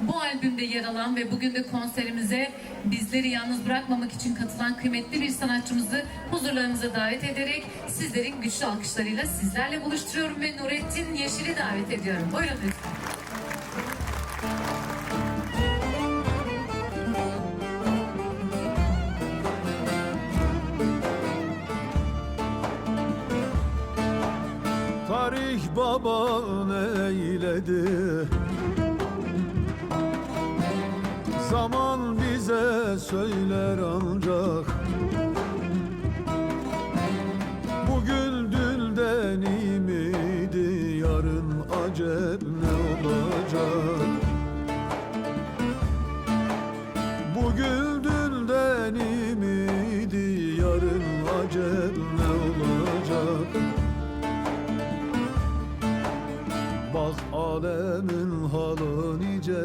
bu albümde yer alan ve bugün de konserimize bizleri yalnız bırakmamak için katılan kıymetli bir sanatçımızı huzurlarınıza davet ederek sizlerin güçlü alkışlarıyla sizlerle buluşturuyorum ve Nurettin Yeşil'i davet ediyorum. Buyurun lütfen. Tarih baba eyledi Zaman bize söyler ancak. Bugün dünden iyi miydi Yarın acep ne olacak? Bugün dünden iyi miydi Yarın acep ne olacak? Bak alemin halı nice